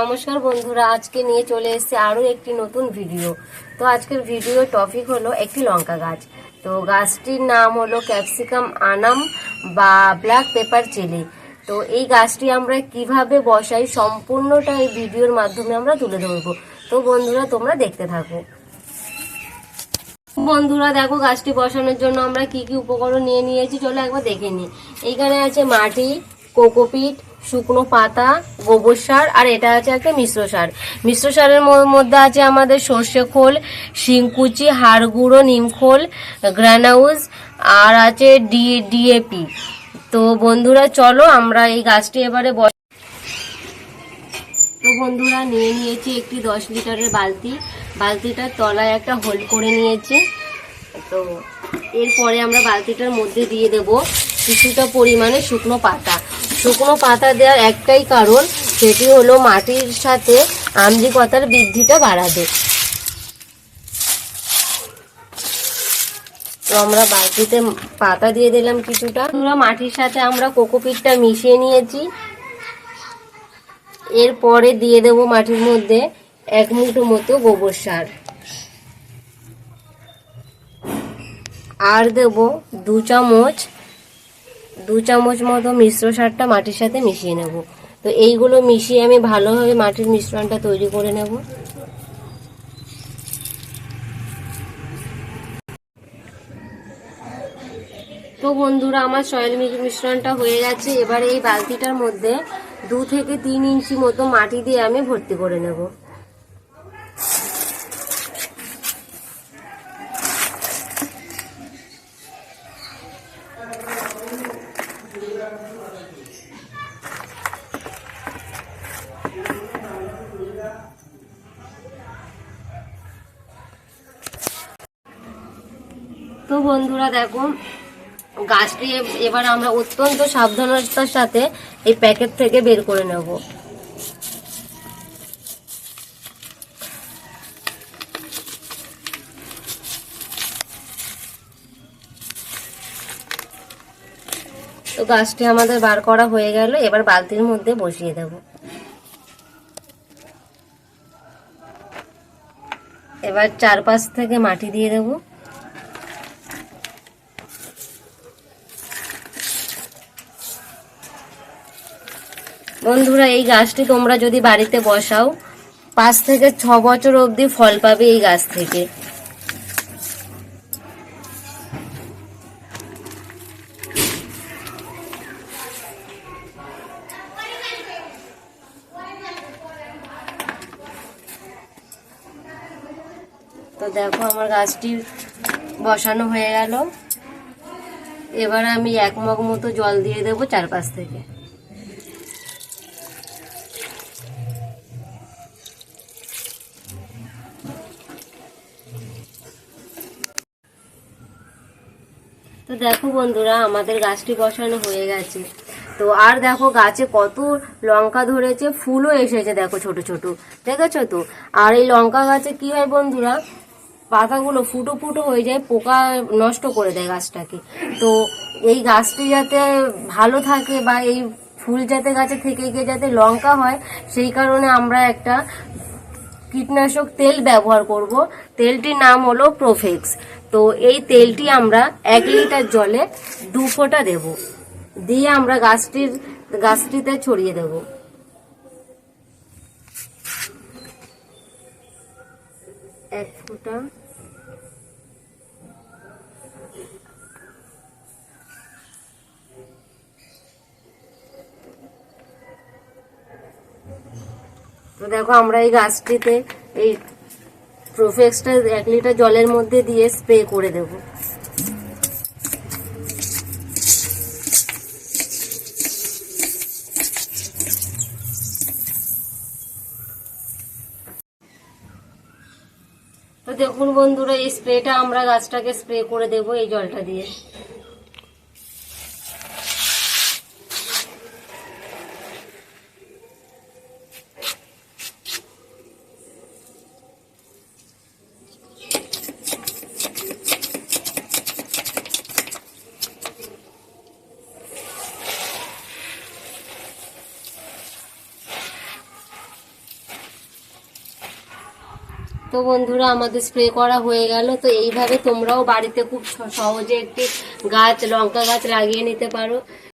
নমস্কার বন্ধুরা, আজকে নিয়ে চলে এসেছে আরও একটি নতুন ভিডিও তো আজকের ভিডিও টপিক হলো একটি লঙ্কা গাছ। তো গাছটির নাম হলো ক্যাপসিকাম আনাম বা ব্ল্যাক পেপার চিলি তো এই গাছটি আমরা কীভাবে বসাই, সম্পূর্ণটা এই ভিডিওর মাধ্যমে আমরা তুলে ধরবো। তো বন্ধুরা, তোমরা দেখতে থাকো। বন্ধুরা, দেখো গাছটি বসানোর জন্য আমরা কি কি উপকরণ নিয়ে নিয়েছি, চলো একবার দেখে নিই। এইখানে আছে মাটি, কোকোপিট শুকনো পাতা, গোবর সার, আর এটা আছে একটা মিশ্র সার। মিশ্র সারের মধ্যে আছে আমাদের সর্ষে খোল শিংকুচি হাড় গুঁড়ো নিমখোল গ্রানাউজ আর আছে ডি, ডিএপি। তো বন্ধুরা, চলো আমরা এই গাছটি এবারে তো বন্ধুরা, নিয়ে নিয়েছি একটি দশ লিটারের বালতি। বালতিটার তলায় একটা হোল করে নিয়েছি। তো এরপরে আমরা বালতিটার মধ্যে দিয়ে দেব কিছুটা পরিমাণে শুকনো পাতা। শুকনো পাতা দেওয়ার একটাই কারণ, সেটি হলো মাটির সাথে আম্লিকতার বৃদ্ধিটা বাড়াবে। তো আমরা বালতিতে পাতা দিয়ে দিলাম কিছুটা। আমরা মাটির সাথে আমরা কোকোপিটটা মিশিয়ে নিয়েছি। এরপরে দিয়ে দেব মাটির মধ্যে এক মুঠো মতো গোবর সার। আর দেব দু চামচ দু চামচ মতো মিশ্র সারটা মাটির সাথে মিশিয়ে নেব। তো এইগুলো মিশিয়ে আমি ভালোভাবে মাটির মিশ্রণটা তৈরি করে নেব। তো বন্ধুরা, আমার সয়েল মিশ্রণটা হয়ে গেছে। এবারে এই বালতিটার মধ্যে দু থেকে তিন ইঞ্চি মতো মাটি দিয়ে আমি ভর্তি করে নেব। তো বন্ধুরা দেখো, গাছটি এবার আমরা অত্যন্ত সাবধানতার সাথে এই প্যাকেট থেকে বের করে নেব। তো গাছটি আমাদের বার করা হয়ে গেল, এবার বালতির মধ্যে বসিয়ে দেব। এবার চারপাশ থেকে মাটি দিয়ে দেবো। বন্ধুরা, এই গাছটি তোমরা যদি বাড়িতে বসাও, পাঁচ থেকে ছ বছর অবধি ফল পাবে এই গাছ থেকে। তো দেখো আমার গাছটি বসানো হয়ে গেল। এবার আমি এক মগ মতো জল দিয়ে দেবো চারপাশ থেকে। তো দেখো বন্ধুরা, আমাদের গাছটি বসানো হয়ে গেছে। তো আর দেখো গাছে কত লঙ্কা ধরেছে, ফুলও এসেছে দেখো ছোট ছোট, দেখেছ তো? আর এই লঙ্কা গাছে কি হয় বন্ধুরা পাতাগুলো ফুটো ফুটো হয়ে যায়, পোকা নষ্ট করে দেয় গাছটাকে। তো এই গাছটি যাতে ভালো থাকে বা এই ফুল যাতে গাছে থেকে গিয়ে যাতে লঙ্কা হয়, সেই কারণে আমরা একটা কীটনাশক তেল ব্যবহার করব। তেলটির নাম হলো প্রোফেক্স তো এই তেলটি আমরা এক লিটার জলে দু ফোঁটা দেব। দিয়ে আমরা গাছটির, গাছটিতে ছড়িয়ে দেব। এক ফোঁটা। তো দেখো আমরা এই গাছটিতে এই প্রোফেক্সটা এক লিটার জলের মধ্যে দিয়ে স্প্রে করে দেব। তো দেখুন বন্ধুরা এই স্প্রেটা আমরা গাছটাকে স্প্রে করে দেব এই জলটা দিয়ে। তো বন্ধুরা, আমাদের স্প্রে করা হয়ে গেল। তো এইভাবে তোমরাও বাড়িতে খুব সহজে একটি গাছ, লঙ্কা গাছ লাগিয়ে নিতে পারো।